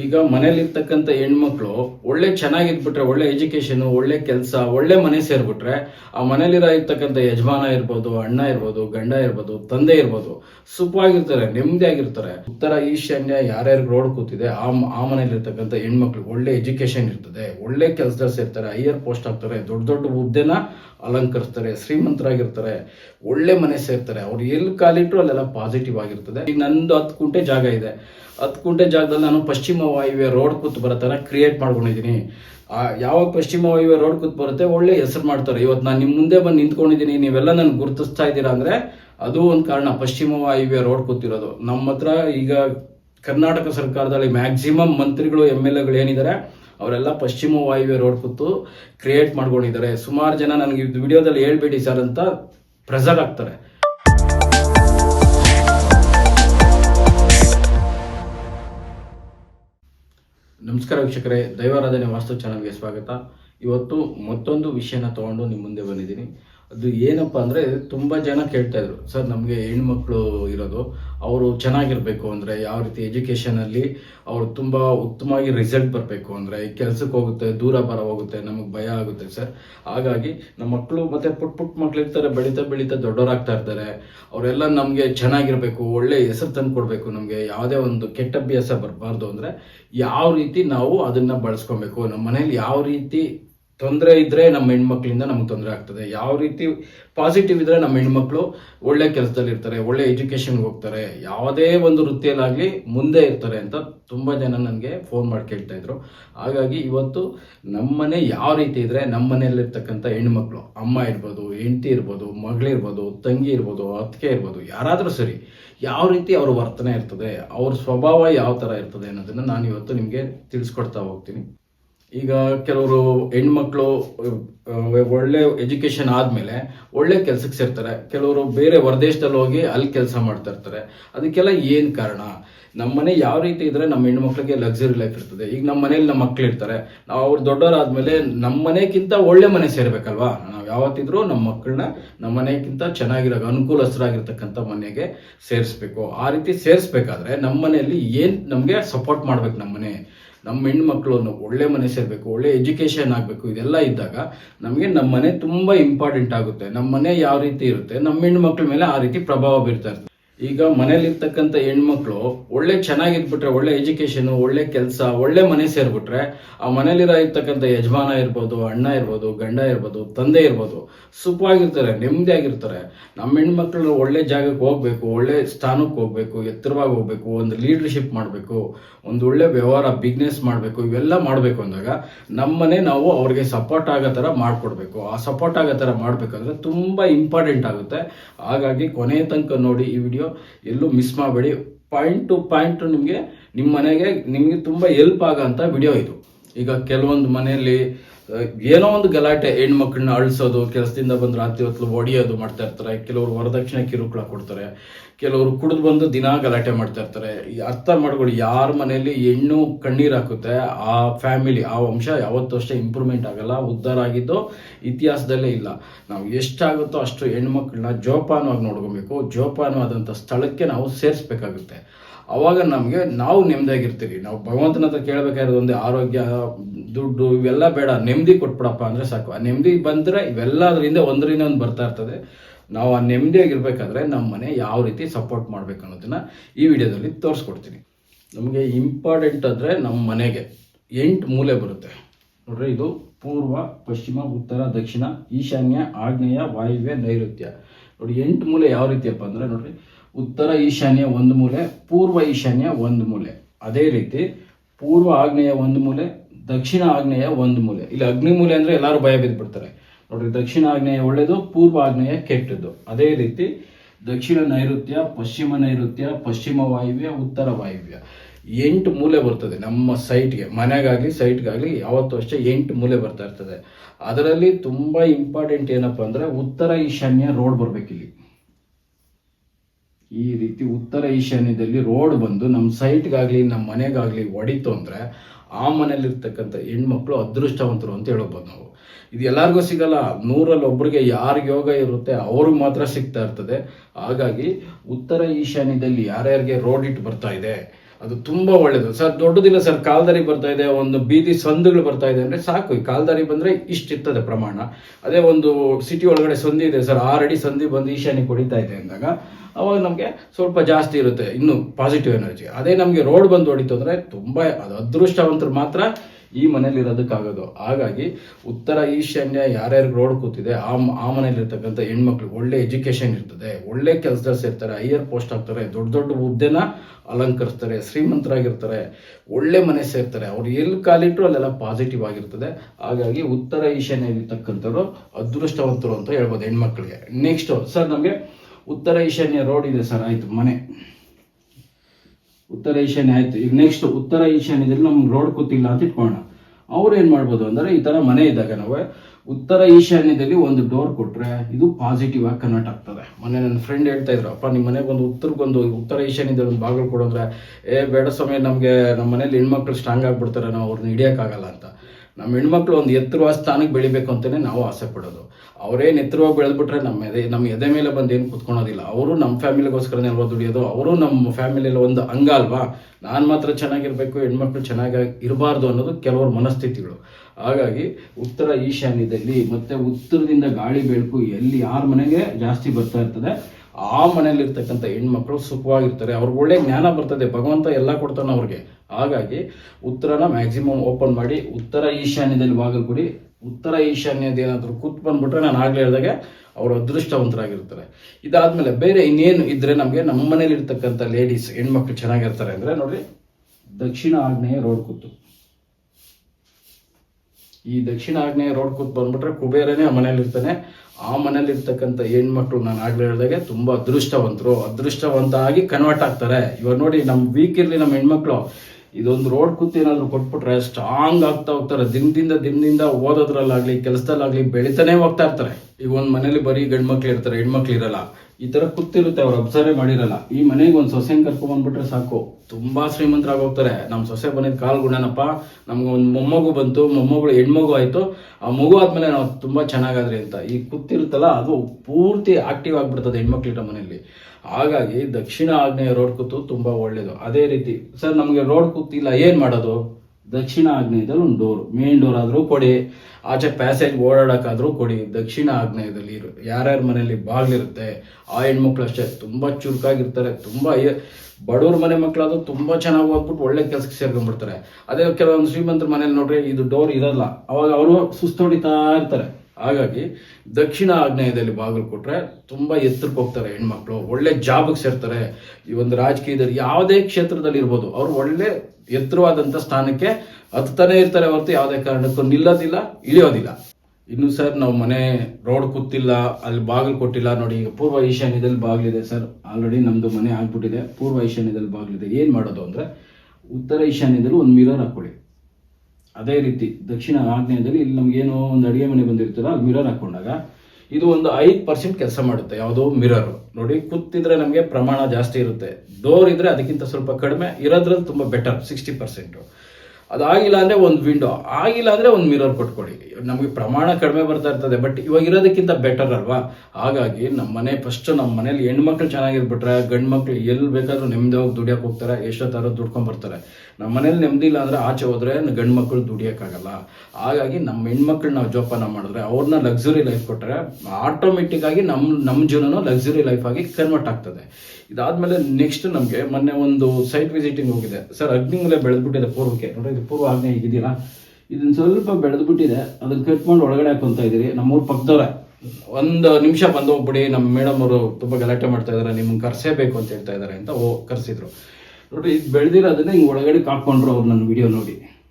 ಈಗ ಮನೇಲಿರ್ತಕ್ಕಂಥ ಹೆಣ್ಮಕ್ಳು ಒಳ್ಳೆ ಚೆನ್ನಾಗಿದ್ಬಿಟ್ರೆ, ಒಳ್ಳೆ ಎಜುಕೇಶನ್ ಒಳ್ಳೆ ಕೆಲಸ, ಒಳ್ಳೆ ಮನೆ ಸೇರಿಬಿಟ್ರೆ, ಆ ಮನೇಲಿರೋ ಇರ್ತಕ್ಕಂಥ ಯಜಮಾನ ಇರ್ಬೋದು, ಅಣ್ಣ ಇರ್ಬೋದು, ಗಂಡ ಇರ್ಬೋದು, ತಂದೆ ಇರ್ಬೋದು ಸುಖವಾಗಿರ್ತಾರೆ ನೆಮ್ಮದಿಯಾಗಿರ್ತಾರೆ. ಉತ್ತರ ಈಶಾನ್ಯ ಯಾರ್ಯಾರು ರೋಡ್ ಕೂತಿದೆ, ಆ ಆ ಮನೇಲಿರ್ತಕ್ಕಂಥ ಹೆಣ್ಮಕ್ಳು ಒಳ್ಳೆ ಎಜುಕೇಶನ್ ಇರ್ತದೆ, ಒಳ್ಳೆ ಕೆಲಸದಲ್ಲಿ ಸೇರ್ತಾರೆ ಹೈಯರ್ ಪೋಸ್ಟ್ ಆಗ್ತಾರೆ, ದೊಡ್ಡ ದೊಡ್ಡ ಹುದ್ದೆನ ಅಲಂಕರಿಸ್ತಾರೆ, ಶ್ರೀಮಂತರಾಗಿರ್ತಾರೆ, ಒಳ್ಳೆ ಮನೆ ಸೇರ್ತಾರೆ. ಅವ್ರು ಎಲ್ಲಿ ಕಾಲಿಟ್ಟರು ಅಲ್ಲೆಲ್ಲ ಪಾಸಿಟಿವ್ ಆಗಿರ್ತದೆ. ಈಗ ನಂದು ಹತ್ತು ಕುಂಟೆ ಜಾಗ ಇದೆ. ಹತ್ತು ಕುಂಟೆ ಜಾಗದಲ್ಲಿ ನಾನು ಪಶ್ಚಿಮ ವಾಯುವ್ಯ ರೋಡ್ ಕೂತ್ ಬರೋ ಥರ ಕ್ರಿಯೇಟ್ ಮಾಡ್ಕೊಂಡಿದ್ದೀನಿ. ಯಾವಾಗ ಪಶ್ಚಿಮ ವಾಯುವ್ಯ ರೋಡ್ ಕೂತ್ ಬರುತ್ತೆ ಒಳ್ಳೆ ಹೆಸರು ಮಾಡ್ತಾರೆ. ಇವತ್ತು ನಾನು ನಿಮ್ಮ ಮುಂದೆ ಬಂದು ನಿಂತ್ಕೊಂಡಿದ್ದೀನಿ, ನೀವೆಲ್ಲ ನಾನು ಗುರುತಿಸ್ತಾ ಇದ್ದೀರಾ ಅಂದ್ರೆ ಅದು ಒಂದು ಕಾರಣ, ಪಶ್ಚಿಮ ವಾಯುವ್ಯ ರೋಡ್ ಕೂತಿರೋದು. ನಮ್ಮ ಹತ್ರ ಈಗ ಕರ್ನಾಟಕ ಸರ್ಕಾರದಲ್ಲಿ ಮ್ಯಾಕ್ಸಿಮಮ್ ಮಂತ್ರಿಗಳು ಎಂ ಎಲ್ ಎಗಳು ಏನಿದ್ದಾರೆ ಅವರೆಲ್ಲ ಪಶ್ಚಿಮ ವಾಯುವ್ಯ ರೋಡ್ ಕೂತು ಕ್ರಿಯೇಟ್ ಮಾಡ್ಕೊಂಡಿದ್ದಾರೆ. ಸುಮಾರು ಜನ ನನಗೆ ವಿಡಿಯೋದಲ್ಲಿ ಹೇಳ್ಬೇಡಿ ಸರ್ ಅಂತ ಪ್ರೆಸರ್ ಆಗ್ತಾರೆ ನಮಸ್ಕಾರ ವೀಕ್ಷಕರೇ ದೈವಾರಾಧನೆ ವಾಸ್ತು ಚಾನಲ್ಗೆ ಸ್ವಾಗತ. ಇವತ್ತು ಮತ್ತೊಂದು ವಿಷಯನ ತಗೊಂಡು ನಿಮ್ಮ ಮುಂದೆ ಬಂದಿದ್ದೀನಿ. ಅದು ಏನಪ್ಪ ಅಂದರೆ ತುಂಬ ಜನ ಕೇಳ್ತಾ ಇದ್ರು, ಸರ್, ನಮಗೆ ಹೆಣ್ಮಕ್ಳು ಇರೋದು, ಅವರು ಚೆನ್ನಾಗಿರಬೇಕು ಅಂದರೆ ಯಾವ ರೀತಿ ಎಜುಕೇಷನಲ್ಲಿ ಅವರು ತುಂಬ ಉತ್ತಮವಾಗಿ ರಿಸಲ್ಟ್ ಬರಬೇಕು ಅಂದರೆ ಕೆಲಸಕ್ಕೆ ಹೋಗುತ್ತೆ, ದೂರ ಬರ ಹೋಗುತ್ತೆ, ನಮಗೆ ಭಯ ಆಗುತ್ತೆ, ಸರ್. ಹಾಗಾಗಿ ನಮ್ಮ ಮಕ್ಕಳು ಮತ್ತು ಪುಟ್ ಪುಟ್ ಮಕ್ಳು ಇರ್ತಾರೆ, ಬೆಳೀತಾ ಬೆಳೀತಾ ದೊಡ್ಡವರಾಗ್ತಾ ಇರ್ತಾರೆ, ಅವರೆಲ್ಲ ನಮಗೆ ಚೆನ್ನಾಗಿರಬೇಕು, ಒಳ್ಳೆ ಹೆಸರು ತಂದು ಕೊಡಬೇಕು, ನಮಗೆ ಯಾವುದೇ ಒಂದು ಕೆಟ್ಟ ಅಭ್ಯಾಸ ಬರಬಾರ್ದು ಅಂದರೆ ಯಾವ ರೀತಿ ನಾವು ಅದನ್ನು ಬಳಸ್ಕೊಬೇಕು, ನಮ್ಮ ಮನೇಲಿ ಯಾವ ರೀತಿ ತೊಂದರೆ ಇದ್ರೆ ನಮ್ಮ ಹೆಣ್ಮಕ್ಳಿಂದ ನಮ್ಗೆ ತೊಂದರೆ ಆಗ್ತದೆ. ಯಾವ ರೀತಿ ಪಾಸಿಟಿವ್ ಇದ್ರೆ ನಮ್ಮ ಹೆಣ್ಮಕ್ಳು ಒಳ್ಳೆ ಕೆಲಸದಲ್ಲಿ ಇರ್ತಾರೆ, ಒಳ್ಳೆ ಎಜುಕೇಶನ್ ಹೋಗ್ತಾರೆ, ಯಾವುದೇ ಒಂದು ವೃತ್ತಿಯಲ್ಲಾಗಲಿ ಮುಂದೆ ಇರ್ತಾರೆ ಅಂತ ತುಂಬ ಜನ ನನಗೆ ಫೋನ್ ಮಾಡಿ ಕೇಳ್ತಾ ಇದ್ರು. ಹಾಗಾಗಿ ಇವತ್ತು ನಮ್ಮನೆ ಯಾವ ರೀತಿ ಇದ್ರೆ ನಮ್ಮ ಮನೆಯಲ್ಲಿರ್ತಕ್ಕಂಥ ಹೆಣ್ಮಕ್ಳು, ಅಮ್ಮ ಇರ್ಬೋದು, ಹೆಂಡತಿ ಇರ್ಬೋದು ಮಗಳಿರ್ಬೋದು ತಂಗಿ ಇರ್ಬೋದು, ಅತ್ತಿಗೆ ಇರ್ಬೋದು, ಯಾರಾದರೂ ಸರಿ ಯಾವ ರೀತಿ ಅವ್ರ ವರ್ತನೆ ಇರ್ತದೆ, ಅವ್ರ ಸ್ವಭಾವ ಯಾವ ಥರ ಇರ್ತದೆ ಅನ್ನೋದನ್ನು ನಾನು ಇವತ್ತು ನಿಮಗೆ ತಿಳಿಸ್ಕೊಡ್ತಾ ಹೋಗ್ತೀನಿ. ಈಗ ಕೆಲವರು ಹೆಣ್ಮಕ್ಳು ಒಳ್ಳೆ ಎಜುಕೇಶನ್ ಆದಮೇಲೆ ಒಳ್ಳೆ ಕೆಲ್ಸಕ್ಕೆ ಸೇರ್ತಾರೆ. ಕೆಲವರು ಬೇರೆ ಹೊರದೇಶದಲ್ಲಿ ಹೋಗಿ ಅಲ್ಲಿ ಕೆಲಸ ಮಾಡ್ತಾ ಇರ್ತಾರೆ. ಅದಕ್ಕೆಲ್ಲ ಏನು ಕಾರಣ? ನಮ್ಮ ಮನೆ ಯಾವ ರೀತಿ ಇದ್ರೆ ನಮ್ಮ ಹೆಣ್ಣು ಮಕ್ಕಳಿಗೆ ಲಕ್ಸುರಿ ಲೈಫ್ ಇರ್ತದೆ. ಈಗ ನಮ್ಮ ಮನೇಲಿ ನಮ್ಮ ಮಕ್ಳು ಇರ್ತಾರೆ. ನಾವು ಅವ್ರು ದೊಡ್ಡವರಾದ್ಮೇಲೆ ನಮ್ಮ ಮನೆಗಿಂತ ಒಳ್ಳೆ ಮನೆ ಸೇರ್ಬೇಕಲ್ವಾ? ನಾವು ಯಾವತ್ತಿದ್ರೂ ನಮ್ಮ ಮಕ್ಕಳನ್ನ ನಮ್ಮ ಮನೆಗಿಂತ ಚೆನ್ನಾಗಿರೋ ಅನುಕೂಲಸ್ಥರಾಗಿರ್ತಕ್ಕಂಥ ಮನೆಗೆ ಸೇರಿಸ್ಬೇಕು. ಆ ರೀತಿ ಸೇರಿಸ್ಬೇಕಾದ್ರೆ ನಮ್ಮ ಮನೆಯಲ್ಲಿ ಏನು ನಮಗೆ ಸಪೋರ್ಟ್ ಮಾಡ್ಬೇಕು ನಮ್ಮ ಮನೆ? ನಮ್ಮ ಹೆಣ್ಣು ಹೆಣ್ಮಕ್ಳು ಒಳ್ಳೆ ಮನೆ ಸೇರಬೇಕು ಒಳ್ಳೆ ಎಜುಕೇಷನ್ ಆಗಬೇಕು, ಇದೆಲ್ಲ ಇದ್ದಾಗ ನಮಗೆ ನಮ್ಮ ಮನೆ ತುಂಬ ಇಂಪಾರ್ಟೆಂಟ್ ಆಗುತ್ತೆ. ನಮ್ಮ ಮನೆ ಯಾವ ರೀತಿ ಇರುತ್ತೆ, ನಮ್ಮ ಹೆಣ್ಣು ಮಕ್ಕಳ ಮೇಲೆ ಆ ರೀತಿ ಪ್ರಭಾವ ಬೀರ್ತಾ ಇರ್ತದೆ. ಈಗ ಮನೇಲಿರ್ತಕ್ಕಂಥ ಹೆಣ್ಮಕ್ಳು ಒಳ್ಳೆ ಚೆನ್ನಾಗಿದ್ಬಿಟ್ರೆ, ಒಳ್ಳೆ ಎಜುಕೇಶನ್ ಒಳ್ಳೆ ಕೆಲಸ, ಒಳ್ಳೆ ಮನೆ ಸೇರಿಬಿಟ್ರೆ, ಆ ಮನೇಲಿರೋ ಇರ್ತಕ್ಕಂಥ ಯಜಮಾನ ಇರ್ಬೋದು, ಅಣ್ಣ ಇರ್ಬೋದು, ಗಂಡ ಇರ್ಬೋದು, ತಂದೆ ಇರ್ಬೋದು ಸುಖವಾಗಿರ್ತಾರೆ ನೆಮ್ಮದಿಯಾಗಿರ್ತಾರೆ. ನಮ್ಮ ಹೆಣ್ಮಕ್ಳು ಒಳ್ಳೆ ಜಾಗಕ್ಕೆ ಹೋಗ್ಬೇಕು, ಒಳ್ಳೆ ಸ್ಥಾನಕ್ಕೆ ಹೋಗ್ಬೇಕು, ಎತ್ತರವಾಗಿ ಹೋಗ್ಬೇಕು, ಒಂದು ಲೀಡರ್ಶಿಪ್ ಮಾಡಬೇಕು, ಒಂದು ಒಳ್ಳೆ ವ್ಯವಹಾರ ಬಿಸ್ನೆಸ್ ಮಾಡಬೇಕು, ಇವೆಲ್ಲ ಮಾಡಬೇಕು ಅಂದಾಗ ನಮ್ಮನೆ ನಾವು ಅವ್ರಿಗೆ ಸಪೋರ್ಟ್ ಆಗೋ ಥರ ಮಾಡಿಕೊಡ್ಬೇಕು. ಆ ಸಪೋರ್ಟ್ ಆಗೋ ಥರ ಮಾಡಬೇಕಂದ್ರೆ ತುಂಬ ಇಂಪಾರ್ಟೆಂಟ್ ಆಗುತ್ತೆ. ಹಾಗಾಗಿ ಕೊನೆಯ ತನಕ ನೋಡಿ ಈ ವಿಡಿಯೋ ಎಲ್ಲೂ ಮಿಸ್ ಮಾಡಬೇಡಿ. ಪಾಯಿಂಟ್ ಟು ಪಾಯಿಂಟ್ ನಿಮಗೆ ನಿಮ್ಮ ಮನೆಗೆ ನಿಮಗೆ ತುಂಬ ಹೆಲ್ಪ್ ಆಗೋಂಥ ವಿಡಿಯೋ ಇದು. ಈಗ ಕೆಲವೊಂದು ಮನೆಯಲ್ಲಿ ಏನೋ ಒಂದು ಗಲಾಟೆ ಹೆಣ್ಮಕ್ಳನ್ನ ಅಳಿಸೋದು, ಕೆಲಸದಿಂದ ಬಂದು ರಾತ್ರಿ ಹೊತ್ತು ಹೊಡಿಯೋದು ಮಾಡ್ತಾ ಇರ್ತಾರೆ. ಕೆಲವರು ವರದಕ್ಷಿಣೆ ಕಿರುಕುಳ ಕೊಡ್ತಾರೆ. ಕೆಲವರು ಕುಡಿದು ಬಂದು ದಿನ ಗಲಾಟೆ ಮಾಡ್ತಾ ಇರ್ತಾರೆ. ಅರ್ಥ ಮಾಡ್ಕೊಳ್ಳಿ, ಯಾರ ಮನೆಯಲ್ಲಿ ಹೆಣ್ಣು ಕಣ್ಣೀರು ಹಾಕುತ್ತೆ, ಆ ಫ್ಯಾಮಿಲಿ, ಆ ವಂಶ ಯಾವತ್ತೂ ಅಷ್ಟೇ ಇಂಪ್ರೂವ್ಮೆಂಟ್ ಆಗಲ್ಲ ಉದ್ಧಾರ ಆಗಿದ್ದು ಇತಿಹಾಸದಲ್ಲೇ ಇಲ್ಲ. ನಾವು ಎಷ್ಟಾಗುತ್ತೋ ಅಷ್ಟು ಹೆಣ್ಮಕ್ಳನ್ನ ಜೋಪಾನವಾಗಿ ನೋಡ್ಕೊಬೇಕು. ಜೋಪಾನವಾದಂಥ ಸ್ಥಳಕ್ಕೆ ನಾವು ಸೇರಿಸ್ಬೇಕಾಗುತ್ತೆ. ಅವಾಗ ನಮಗೆ ನಾವು ನೆಮ್ಮದಿಯಾಗಿರ್ತೀವಿ. ನಾವು ಭಗವಂತನ ಹತ್ರ ಕೇಳಬೇಕಾಗಿರೋದು ಒಂದು ಆರೋಗ್ಯ, ದುಡ್ಡು, ಇವೆಲ್ಲ ಬೇಡ. ನೆಮ್ಮದಿ ಕೊಟ್ಬಿಡಪ್ಪ ಅಂದರೆ ಸಾಕು. ಆ ನೆಮ್ಮದಿ ಬಂದರೆ ಇವೆಲ್ಲದರಿಂದ ಒಂದರಿಂದ ಒಂದು ಬರ್ತಾ ಇರ್ತದೆ. ನಾವು ಆ ನೆಮ್ಮದಿಯಾಗಿರ್ಬೇಕಾದ್ರೆ ನಮ್ಮ ಮನೆ ಯಾವ ರೀತಿ ಸಪೋರ್ಟ್ ಮಾಡಬೇಕು ಅನ್ನೋದನ್ನು ಈ ವಿಡಿಯೋದಲ್ಲಿ ತೋರಿಸ್ಕೊಡ್ತೀನಿ. ನಮಗೆ ಇಂಪಾರ್ಟೆಂಟ್ ಅಂದರೆ ನಮ್ಮ ಮನೆಗೆ ಎಂಟು ಮೂಲೆ ಬರುತ್ತೆ. ನೋಡ್ರಿ, ಇದು ಪೂರ್ವ, ಪಶ್ಚಿಮ, ಉತ್ತರ, ದಕ್ಷಿಣ, ಈಶಾನ್ಯ, ಆಗ್ನೇಯ, ವಾಯುವ್ಯ, ನೈಋತ್ಯ. ನೋಡಿ, ಎಂಟು ಮೂಲೆ ಯಾವ ರೀತಿಯಪ್ಪ ಅಂದರೆ ನೋಡ್ರಿ ಉತ್ತರ ಈಶಾನ್ಯ ಒಂದು ಮೂಲೆ, ಪೂರ್ವ ಈಶಾನ್ಯ ಒಂದು ಮೂಲೆ. ಅದೇ ರೀತಿ ಪೂರ್ವ ಆಗ್ನೇಯ ಒಂದು ಮೂಲೆ, ದಕ್ಷಿಣ ಆಗ್ನೇಯ ಒಂದು ಮೂಲೆ. ಇಲ್ಲಿ ಅಗ್ನಿ ಮೂಲೆ ಅಂದರೆ ಎಲ್ಲರೂ ಭಯ ಬಿದ್ದುಬಿಡ್ತಾರೆ ನೋಡ್ರಿ, ದಕ್ಷಿಣ ಆಗ್ನೇಯ ಒಳ್ಳೆಯದು ಪೂರ್ವ ಆಗ್ನೇಯ ಕೆಟ್ಟದ್ದು. ಅದೇ ರೀತಿ ದಕ್ಷಿಣ ನೈಋತ್ಯ, ಪಶ್ಚಿಮ ನೈಋತ್ಯ, ಪಶ್ಚಿಮ ವಾಯುವ್ಯ, ಉತ್ತರ ವಾಯುವ್ಯ. ಎಂಟು ಮೂಲೆ ಬರ್ತದೆ ನಮ್ಮ ಸೈಟ್ಗೆ ಮನೆಗಾಗಲಿ ಸೈಟ್ಗಾಗಲಿ ಯಾವತ್ತೂ ಅಷ್ಟೇ ಎಂಟು ಮೂಲೆ ಬರ್ತಾ ಇರ್ತದೆ. ಅದರಲ್ಲಿ ತುಂಬ ಇಂಪಾರ್ಟೆಂಟ್ ಏನಪ್ಪ ಅಂದರೆ ಉತ್ತರ ಈಶಾನ್ಯ ರೋಡ್ ಬರ್ಬೇಕಿಲ್ಲಿ. ಈ ರೀತಿ ಉತ್ತರ ಈಶಾನ್ಯದಲ್ಲಿ ರೋಡ್ ಬಂದು ನಮ್ಮ ಸೈಟ್ಗಾಗಲಿ ನಮ್ಮ ಮನೆಗಾಗಲಿ ಹೊಡಿತು ಅಂದರೆ ಆ ಮನೇಲಿರ್ತಕ್ಕಂಥ ಹೆಣ್ಮಕ್ಳು ಅದೃಷ್ಟವಂತರು ಅಂತ ಹೇಳ್ಬೋದು ನಾವು. ಇದು ಎಲ್ಲರಿಗೂ ಸಿಗಲ್ಲ. ನೂರಲ್ಲಿ ಒಬ್ರಿಗೆ ಯಾರಿಗೆ ಯೋಗ ಇರುತ್ತೆ ಅವ್ರಿಗೆ ಮಾತ್ರ ಸಿಗ್ತಾ ಇರ್ತದೆ. ಹಾಗಾಗಿ ಉತ್ತರ ಈಶಾನ್ಯದಲ್ಲಿ ಯಾರ್ಯಾರಿಗೆ ರೋಡ್ ಇಟ್ಟು ಬರ್ತಾ ಇದೆ ಅದು ತುಂಬಾ ಒಳ್ಳೇದು. ಸರ್ ದೊಡ್ಡದಿಲ್ಲ ಸರ್ ಕಾಲ್ದಾರಿ ಬರ್ತಾ ಇದೆ, ಒಂದು ಬೀದಿ ಸಂದುಗಳು ಬರ್ತಾ ಇದೆ ಅಂದ್ರೆ ಸಾಕು. ಈ ಕಾಲ್ದಾರಿ ಬಂದ್ರೆ ಇಷ್ಟಿರ್ತದೆ ಪ್ರಮಾಣ. ಅದೇ ಒಂದು ಸಿಟಿ ಒಳಗಡೆ ಸಂಧಿ ಇದೆ ಸರ್ ಆರು ಅಡಿ ಸಂಧಿ ಬಂದು ಈಶಾನ್ಯ ಕುಡಿತಾ ಇದೆ ಅಂದಾಗ, ಅವಾಗ ನಮಗೆ ಸ್ವಲ್ಪ ಜಾಸ್ತಿ ಇರುತ್ತೆ, ಇನ್ನು ಪಾಸಿಟಿವ್ ಎನರ್ಜಿ ಅದೇ ನಮಗೆ ರೋಡ್ ಬಂದು ಹೊಡಿತು ಅಂದ್ರೆ ತುಂಬಾ ಅದು ಅದೃಷ್ಟವಂತರು ಮಾತ್ರ ಈ ಮನೇಲಿ ಇರೋದಕ್ಕಾಗೋದು ಹಾಗಾಗಿ ಉತ್ತರ ಈಶಾನ್ಯ ಯಾರ್ಯಾರು ರೋಡ್ ಕೂತಿದೆ, ಆ ಆ ಮನೇಲಿ ಇರ್ತಕ್ಕಂಥ ಹೆಣ್ಮಕ್ಳು, ಒಳ್ಳೆ ಎಜುಕೇಶನ್ ಇರ್ತದೆ, ಒಳ್ಳೆ ಕೆಲಸದಲ್ಲಿ ಸೇರ್ತಾರೆ ಹೈಯರ್ ಪೋಸ್ಟ್ ಆಗ್ತಾರೆ, ದೊಡ್ಡ ದೊಡ್ಡ ಹುದ್ದೆನ ಅಲಂಕರಿಸ್ತಾರೆ, ಶ್ರೀಮಂತರಾಗಿರ್ತಾರೆ, ಒಳ್ಳೆ ಮನೆ ಸೇರ್ತಾರೆ. ಅವ್ರು ಎಲ್ಲಿ ಕಾಲಿಟ್ಟರು ಅಲ್ಲೆಲ್ಲ ಪಾಸಿಟಿವ್ ಆಗಿರ್ತದೆ. ಹಾಗಾಗಿ ಉತ್ತರ ಈಶಾನ್ಯ ಇರ್ತಕ್ಕಂಥವ್ರು ಅದೃಷ್ಟವಂತರು ಅಂತ ಹೇಳ್ಬೋದು ಹೆಣ್ಮಕ್ಳಿಗೆ. ನೆಕ್ಸ್ಟ್ ಸರ್ ನಮಗೆ ಉತ್ತರ ಈಶಾನ್ಯ ರೋಡ್ ಇದೆ ಸರ್ ಆಯಿತು, ಮನೆ. ಉತ್ತರ ಈಶಾನ್ಯ ಆಯ್ತು. ಈಗ ನೆಕ್ಸ್ಟ್ ಉತ್ತರ ಈಶಾನ್ಯದಲ್ಲಿ ನಮ್ಗೆ ರೋಡ್ ಕೂತಿಲ್ಲ ಅಂತ ಇಟ್ಕೊಳ್ಳೋಣ ಅವ್ರು ಏನ್ ಮಾಡ್ಬೋದು ಅಂದ್ರೆ ಈ ತರ ಮನೆ ಇದ್ದಾಗ ನಾವು ಉತ್ತರ ಈಶಾನ್ಯದಲ್ಲಿ ಒಂದು ಡೋರ್ ಕೊಟ್ರೆ ಇದು ಪಾಸಿಟಿವ್ ಆಗಿ ಕನ್ವರ್ಟ್ ಆಗ್ತದೆ. ಮೊನ್ನೆ ನನ್ನ ಫ್ರೆಂಡ್ ಹೇಳ್ತಾ ಇದ್ರು, ಅಪ್ಪ ನಿಮ್ಮ ಮನೆಗೆ ಒಂದು ಉತ್ತರಕ್ಕೊಂದು ಉತ್ತರ ಈಶಾನ್ಯದಲ್ಲಿ ಒಂದು ಬಾಗಿಲು ಕೊಡೋದ್ರೆ, ಏ, ಬೇಡ ಸಮಯ ನಮಗೆ ನಮ್ಮ ಮನೇಲಿ ಹೆಣ್ಮಕ್ಳು ಸ್ಟ್ರಾಂಗ್ ಆಗಿಬಿಡ್ತಾರೆ, ನಾವು ಅವ್ರನ್ನ ಹಿಡಿಯೋಕ್ಕಾಗಲ್ಲ ಅಂತ. ನಮ್ಮ ಹೆಣ್ಮಕ್ಳು ಒಂದು ಎತ್ತರವಾದ ಸ್ಥಾನಕ್ಕೆ ಬೆಳಿಬೇಕು ಅಂತಲೇ ನಾವು ಆಸೆ ಪಡೋದು. ಅವರೇನು ಎತ್ತರವಾಗಿ ಬೆಳೆದ್ಬಿಟ್ರೆ ನಮ್ಮ ಎದೆ ನಮ್ಮ ಎದೆ ಮೇಲೆ ಬಂದು ಏನು ಕುತ್ಕೊಳೋದಿಲ್ಲ. ಅವರು ನಮ್ಮ ಫ್ಯಾಮಿಲಿಗೋಸ್ಕರನೇ ಅಲ್ವಾ ದುಡಿಯೋದು? ಅವರು ನಮ್ಮ ಫ್ಯಾಮಿಲಿಯಲ್ಲಿ ಒಂದು ಅಂಗ ಅಲ್ವಾ? ನಾನು ಮಾತ್ರ ಚೆನ್ನಾಗಿರಬೇಕು, ಹೆಣ್ಮಕ್ಳು ಚೆನ್ನಾಗಿ ಇರಬಾರ್ದು ಅನ್ನೋದು ಕೆಲವರ ಮನಸ್ಥಿತಿಗಳು. ಹಾಗಾಗಿ ಉತ್ತರ ಈಶಾನ್ಯದಲ್ಲಿ ಮತ್ತೆ ಉತ್ತರದಿಂದ ಗಾಳಿ ಬೆಳಕು ಎಲ್ಲಿ ಯಾರ ಮನೆಗೆ ಜಾಸ್ತಿ ಬರ್ತಾ ಇರ್ತದೆ, ಆ ಮನೆಯಲ್ಲಿರ್ತಕ್ಕಂಥ ಹೆಣ್ಮಕ್ಳು ಸುಖವಾಗಿರ್ತಾರೆ. ಅವ್ರಿಗೆ ಒಳ್ಳೆ ಜ್ಞಾನ ಬರ್ತದೆ, ಭಗವಂತ ಎಲ್ಲ ಕೊಡ್ತಾನೆ ಅವ್ರಿಗೆ. ಹಾಗಾಗಿ ಉತ್ತರನ ಮ್ಯಾಕ್ಸಿಮಮ್ ಓಪನ್ ಮಾಡಿ, ಉತ್ತರ ಈಶಾನ್ಯದಲ್ಲಿ ಬಾಗಿಲು ಕೊಡಿ ಉತ್ತರ ಈಶಾನ್ಯದ ಏನಾದರೂ ಕೂತ್ ಬಂದ್ಬಿಟ್ರೆ ನಾನು ಆಗಲೇ ಹೇಳಿದಾಗೆ ಅವರು ಅದೃಷ್ಟವಂತರಾಗಿರ್ತಾರೆ. ಇದಾದಮೇಲೆ ಬೇರೆ ಇನ್ನೇನು ಇದ್ರೆ ನಮಗೆ ನಮ್ಮ ಮನೇಲಿ ಇರ್ತಕ್ಕಂಥ ಲೇಡೀಸ್ ಹೆಣ್ಮಕ್ಳು ಚೆನ್ನಾಗಿರ್ತಾರೆ ಅಂದರೆ ನೋಡಿ ದಕ್ಷಿಣ ಆಗ್ನೇಯ ರೋಡ್ ಕೂತು. ಈ ದಕ್ಷಿಣ ಆಗ್ನೇಯ ರೋಡ್ ಕೂತ್ ಬಂದ್ಬಿಟ್ರೆ ಕುಬೇರನೇ ಆ ಮನೇಲಿ ಇರ್ತಾನೆ ಆ ಮನೇಲಿ ಇರ್ತಕ್ಕಂಥ ಹೆಣ್ಮಕ್ಳು ನಾನು ಆಗಲೇ ಹೇಳಿದಾಗೆ ತುಂಬ ಅದೃಷ್ಟವಂತರು. ಅದೃಷ್ಟವಂತ ಆಗಿ ಕನ್ವರ್ಟ್ ಆಗ್ತಾರೆ. ಇವಾಗ ನೋಡಿ ನಮ್ಮ ವೀಕ್ ಇರಲಿ ನಮ್ಮ ಹೆಣ್ಮಕ್ಳು ಇದೊಂದು ರೋಡ್ ಕೂತ್ ಏನಾದ್ರು ಕೊಟ್ಬಿಟ್ರೆ ಸ್ಟ್ರಾಂಗ್ ಆಗ್ತಾ ಹೋಗ್ತಾರೆ. ದಿನದಿಂದ ದಿನದಿಂದ ಓದೋದ್ರಲ್ಲಾಗ್ಲಿ, ಕೆಲಸದಲ್ಲಾಗ್ಲಿ ಬೆಳಿತಾನೆ ಹೋಗ್ತಾ ಇರ್ತಾರೆ. ಈಗ ಒಂದು ಮನೇಲಿ ಬರೀ ಗಂಡ್ ಮಕ್ಳು ಇರ್ತಾರೆ, ಹೆಣ್ಮಕ್ಳು ಇರಲ್ಲ. ಈ ತರ ಕೂತಿರುತ್ತೆ, ಅವ್ರು ಅಬ್ಸರ್ವ್ ಮಾಡಿರಲ್ಲ. ಈ ಮನೆಗೆ ಒಂದು ಕರ್ಕೊ ಬಂದ್ಬಿಟ್ರೆ ಸಾಕು. ತುಂಬಾ ಶ್ರೀಮಂತರಾಗಿ ನಮ್ಮ ನಮ್ ಸೊಸೆ ಬಂದಿದ್ದ ಕಾಲ್ ಗುಣನಪ್ಪ. ನಮ್ಗೆ ಒಂದು ಮೊಮ್ಮಗು ಬಂತು. ಮೊಮ್ಮಗಳು, ಹೆಣ್ಮಗು ಆಯ್ತು. ಆ ಮಗು ಆದ್ಮೇಲೆ ನಾವು ತುಂಬಾ ಚೆನ್ನಾಗಾದ್ರಿ ಅಂತ. ಈ ಕೂತಿರುತ್ತಲ್ಲ, ಅದು ಪೂರ್ತಿ ಆಕ್ಟಿವ್ ಆಗ್ಬಿಡ್ತದೆ ಹೆಣ್ಮಕ್ಳಿಟ್ಟ ಮನೆಯಲ್ಲಿ. ಹಾಗಾಗಿ ದಕ್ಷಿಣ ಆಗ್ನೇಯ ರೋಡ್ ಕೂತು ತುಂಬಾ ಒಳ್ಳೇದು. ಅದೇ ರೀತಿ, ಸರ್, ನಮಗೆ ರೋಡ್ ಕೂತಿಲ್ಲ. ಏನ್ ಮಾಡೋದು? ದಕ್ಷಿಣ ಆಗ್ನೇಯದಲ್ಲಿ ಒಂದು ಡೋರ್. ಮೇನ್ ಡೋರ್ ಆದರೂ ಕೊಡಿ. ಆಚೆ ಪ್ಯಾಸೇಜ್ ಓಡಾಡೋಕ್ಕಾದರೂ ಕೊಡಿ. ದಕ್ಷಿಣ ಆಗ್ನೇಯದಲ್ಲಿ ಇರು. ಯಾರ್ಯಾರ ಮನೆಯಲ್ಲಿ ಬಾಗಿಲಿರುತ್ತೆ, ಆ ಹೆಣ್ಮಕ್ಳು ಅಷ್ಟೇ. ತುಂಬ ಚುರುಕಾಗಿರ್ತಾರೆ. ತುಂಬ ಬಡವ್ರ ಮನೆ ಮಕ್ಕಳಾದ್ರೂ ತುಂಬ ಚೆನ್ನಾಗಿ ಹೋಗ್ಬಿಟ್ಟು ಒಳ್ಳೆ ಕೆಲಸಕ್ಕೆ ಸೇರ್ಕೊಂಡ್ಬಿಡ್ತಾರೆ. ಅದೇ ಕೆಲವೊಂದು ಶ್ರೀಮಂತರ ಮನೇಲಿ ನೋಡ್ರಿ, ಇದು ಡೋರ್ ಇರಲ್ಲ. ಅವಾಗ ಅವರು ಸುಸ್ತೊಡಿತಾ ಇರ್ತಾರೆ. ಹಾಗಾಗಿ ದಕ್ಷಿಣ ಆಗ್ನೇಯದಲ್ಲಿ ಬಾಗಿಲು ಕೊಟ್ಟರೆ ತುಂಬ ಎತ್ತರಕ್ಕೆ ಹೋಗ್ತಾರೆ ಹೆಣ್ಮಕ್ಳು. ಒಳ್ಳೆ ಜಾಬ್ಗೆ ಸೇರ್ತಾರೆ. ಈ ಒಂದು ರಾಜಕೀಯದಲ್ಲಿ ಯಾವುದೇ ಕ್ಷೇತ್ರದಲ್ಲಿ ಇರ್ಬೋದು ಅವ್ರು ಒಳ್ಳೆ ಎತ್ತರವಾದಂಥ ಸ್ಥಾನಕ್ಕೆ ಹತ್ತಾನೆ ಇರ್ತಾರೆ ಹೊರತು ಯಾವುದೇ ಕಾರಣಕ್ಕೂ ನಿಲ್ಲೋದಿಲ್ಲ, ಇಳಿಯೋದಿಲ್ಲ. ಇನ್ನು ಸರ್, ನಾವು ಮನೆ ರೋಡ್ ಕೂತಿಲ್ಲ, ಅಲ್ಲಿ ಬಾಗಿಲು ಕೊಟ್ಟಿಲ್ಲ ನೋಡಿ, ಈಗ ಪೂರ್ವ ಈಶಾನ್ಯದಲ್ಲಿ ಬಾಗಿಲಿದೆ ಸರ್. ಆಲ್ರೆಡಿ ನಮ್ದು ಮನೆ ಆಗ್ಬಿಟ್ಟಿದೆ, ಪೂರ್ವ ಈಶಾನ್ಯದಲ್ಲಿ ಬಾಗಿಲಿದೆ. ಏನು ಮಾಡೋದು ಅಂದ್ರೆ, ಉತ್ತರ ಈಶಾನ್ಯದಲ್ಲಿ ಒಂದು ಮಿರರ್ ಹಾಕೊಳ್ಳಿ ಅದೇ ರೀತಿ ದಕ್ಷಿಣ ಆಗ್ನೇಯದಲ್ಲಿ ಇಲ್ಲಿ ನಮಗೇನೋ ಒಂದು ಅಡಿಗೆ ಮನೆ ಬಂದಿರ್ತಲ್ಲ ಅಲ್ಲಿ ಮಿರರ್ ಹಾಕೊಂಡಾಗ ಇದು ಒಂದು ಐದು ಪರ್ಸೆಂಟ್ ಕೆಲಸ ಮಾಡುತ್ತೆ, ಯಾವುದೋ ಮಿರರ್ ನೋಡಿ, ಕೂತಿದ್ರೆ ನಮಗೆ ಪ್ರಮಾಣ ಜಾಸ್ತಿ ಇರುತ್ತೆ. ಡೋರ್ ಇದ್ರೆ ಅದಕ್ಕಿಂತ ಸ್ವಲ್ಪ ಕಡಿಮೆ, ಇರೋದ್ರಲ್ಲಿ ತುಂಬ ಬೆಟರ್ ಸಿಕ್ಸ್ಟಿ ಪರ್ಸೆಂಟು ಅದಾಗಿಲ್ಲ ಅಂದ್ರೆ ಒಂದು ವಿಂಡೋ, ಆಗಿಲ್ಲ ಅಂದ್ರೆ ಒಂದು ಮಿರರ್ ಕೊಟ್ಕೊಡಿ ನಮಗೆ ಪ್ರಮಾಣ ಕಡಿಮೆ ಬರ್ತಾ ಇರ್ತದೆ, ಬಟ್ ಇವಾಗ ಇರೋದಕ್ಕಿಂತ ಬೆಟರ್ ಅಲ್ವಾ? ಹಾಗಾಗಿ ನಮ್ಮ ಮನೆ ಫಸ್ಟ್ ನಮ್ಮ ಮನೇಲಿ ಹೆಣ್ಮಕ್ಳು ಚೆನ್ನಾಗಿರ್ಬಿಟ್ರೆ ಗಂಡು ಮಕ್ಳು ಎಲ್ಲಿ ಬೇಕಾದರೂ ನೆಮ್ಮದಿ ಹೋಗಿ ದುಡಿಯಕ್ಕೆ ಹೋಗ್ತಾರೆ ಎಷ್ಟೊತ್ತಾದ್ರೂ ದುಡ್ಕೊಂಡ್ ಬರ್ತಾರೆ. ನಮ್ಮ ಮನೇಲಿ ನೆಮ್ಮದಿ ಇಲ್ಲ ಅಂದ್ರೆ ಆಚೆ ಹೋದರೆ ಗಂಡು ಮಕ್ಕಳು ದುಡಿಯೋಕ್ಕಾಗಲ್ಲ ಹಾಗಾಗಿ ನಮ್ಮ ಹೆಣ್ಮಕ್ಳು ನಾವು ಜೋಪಾನ ಮಾಡಿದ್ರೆ, ಅವ್ರನ್ನ ಲಕ್ಸುರಿ ಲೈಫ್ ಕೊಟ್ಟರೆ ಆಟೋಮೆಟಿಕ್ ಆಗಿ ನಮ್ಮ ನಮ್ಮ ಜೀವನನೂ ಲಕ್ಸುರಿ ಲೈಫ್ ಆಗಿ ಕನ್ವರ್ಟ್ ಆಗ್ತದೆ. ಇದಾದ್ಮೇಲೆ ನೆಕ್ಸ್ಟ್ ನಮಗೆ ಮೊನ್ನೆ ಒಂದು ಸೈಟ್ ವಿಸಿಟಿಂಗ್ ಹೋಗಿದೆ. ಸರ್ ಅಗ್ನಿ ಮೇಲೆ ಬೆಳೆದ್ಬಿಟ್ಟಿದೆ ಪೂರ್ವಕ್ಕೆ. ನೋಡಿ ಇದು ಪೂರ್ವ ಆಗ್ನೇ ಈಗಿದೆಯಲ್ಲ ಇದನ್ನ ಸ್ವಲ್ಪ ಬೆಳೆದ್ಬಿಟ್ಟಿದೆ. ಅದನ್ನ ಕಟ್ ಮಾಡಿ ಒಳಗಡೆ ಹಾಕೊಂತ ಇದೀರಿ. ನಮ್ಮೂರು ಪಕ್ಕದವ್ರೆ. ಒಂದು ನಿಮಿಷ ಬಂದು ಹೋಗ್ಬಿಡಿ ನಮ್ಮ ಮೇಡಮ್ ಅವರು ತುಂಬಾ ಗಲಾಟೆ ಮಾಡ್ತಾ ಇದಾರೆ. ನಿಮ್ಗೆ ಕರೆಸೇಬೇಕು ಅಂತ ಹೇಳ್ತಾ ಇದ್ದಾರೆ ಅಂತ ಓ, ಕರ್ಸಿದ್ರು. ನೋಡಿ ಇದು ಬೆಳೆದಿರೋದನ್ನ ಹಿಂಗೆ ಒಳಗಡೆ ಕಾಕೊಂಡ್ರು ಅವ್ರು ನನ್ನ ವಿಡಿಯೋ ನೋಡಿ.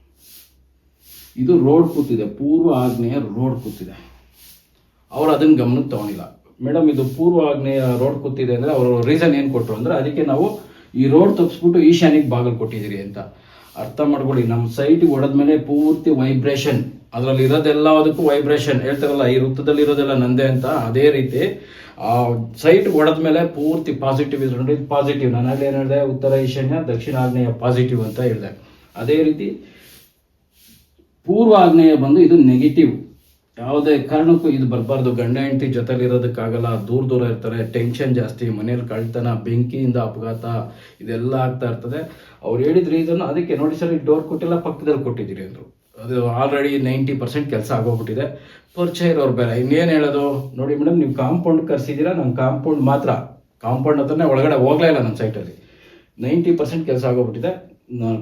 ಇದು ರೋಡ್ ಕೂತಿದೆ. ಪೂರ್ವ ಆಗ್ನೇಯ ರೋಡ್ ಕೂತಿದೆ. ಅವ್ರು ಅದನ್ನ ಗಮನಕ್ಕೆ ತಗೊಂಡಿಲ್ಲ. ಮೇಡಮ್, ಇದು ಪೂರ್ವ ಆಗ್ನೇಯ ರೋಡ್ ಕೂತಿದೆ ಅಂದ್ರೆ ಅವರು ರೀಸನ್ ಏನ್ ಕೊಟ್ಟರು ಅಂದ್ರೆ ಅದಕ್ಕೆ ನಾವು ಈ ರೋಡ್ ತಪ್ಪಿಸ್ಬಿಟ್ಟು ಈಶಾನ್ಯಕ್ಕೆ ಬಾಗಿಲು ಕೊಟ್ಟಿದ್ದೀರಿ ಅಂತ. ಅರ್ಥ ಮಾಡ್ಕೊಳ್ಳಿ ನಮ್ಮ ಸೈಟ್ ಹೊಡೆದ್ಮೇಲೆ ಪೂರ್ತಿ ವೈಬ್ರೇಷನ್ ಅದರಲ್ಲಿ ಇರೋದೆಲ್ಲ ಅದಕ್ಕೂ ವೈಬ್ರೇಷನ್ ಹೇಳ್ತಾರಲ್ಲ, ಈ ವೃತ್ತದಲ್ಲಿ ಇರೋದೆಲ್ಲ ನಂದೇ ಅಂತ. ಅದೇ ರೀತಿ, ಆ ಸೈಟ್ ಹೊಡೆದ್ಮೇಲೆ ಪೂರ್ತಿ ಪಾಸಿಟಿವ್ ಇದೆ ಪಾಸಿಟಿವ್ ನಾನು ಏನು ಹೇಳಿದೆ? ಉತ್ತರ ಈಶಾನ್ಯ, ದಕ್ಷಿಣ ಆಗ್ನೇಯ ಪಾಸಿಟಿವ್ ಅಂತ ಹೇಳಿದೆ. ಅದೇ ರೀತಿ, ಪೂರ್ವ ಆಗ್ನೇಯ ಬಂದು ಇದು ನೆಗೆಟಿವ್ ಯಾವುದೇ ಕಾರಣಕ್ಕೂ ಇದು ಬರಬಾರ್ದು. ಗಂಡ, ಹೆಂಡತಿ ಜೊತೆಲಿ ಇರೋದಕ್ಕಾಗಲ್ಲ ದೂರ ದೂರ ಇರ್ತಾರೆ. ಟೆನ್ಷನ್ ಜಾಸ್ತಿ. ಮನೇಲಿ ಕಳ್ತನ, ಬೆಂಕಿಯಿಂದ ಅಪಘಾತ, ಇದೆಲ್ಲ ಆಗ್ತಾ ಇರ್ತದೆ. ಅವ್ರು ಹೇಳಿದ ರೀಸನ್ ಅದಕ್ಕೆ ನೋಡಿ ಸರ್ ಡೋರ್ ಕೊಟ್ಟಿಲ್ಲ ಪಕ್ಕದಲ್ಲಿ ಕೊಟ್ಟಿದ್ದೀರಿ ಅಂದರು. ಅದು ಆಲ್ರೆಡಿ ನೈಂಟಿ ಪರ್ಸೆಂಟ್ ಕೆಲಸ ಆಗೋಗ್ಬಿಟ್ಟಿದೆ. ಪರಿಚಯ ಇರೋರು ಬೇರೆ. ಇನ್ನೇನು ಹೇಳೋದು? ನೋಡಿ ಮೇಡಮ್ ನೀವು ಕಾಂಪೌಂಡ್ ಕರ್ಸಿದ್ದೀರಾ? ನಾನು ಕಾಂಪೌಂಡ್ ಮಾತ್ರ. ಕಾಂಪೌಂಡ್ ಹತ್ರನೇ ಒಳಗಡೆ ಹೋಗ್ಲೇ ಇಲ್ಲ ನನ್ನ ಸೈಟಲ್ಲಿ ನೈಂಟಿ ಪರ್ಸೆಂಟ್ ಕೆಲಸ ಆಗೋಗ್ಬಿಟ್ಟಿದೆ.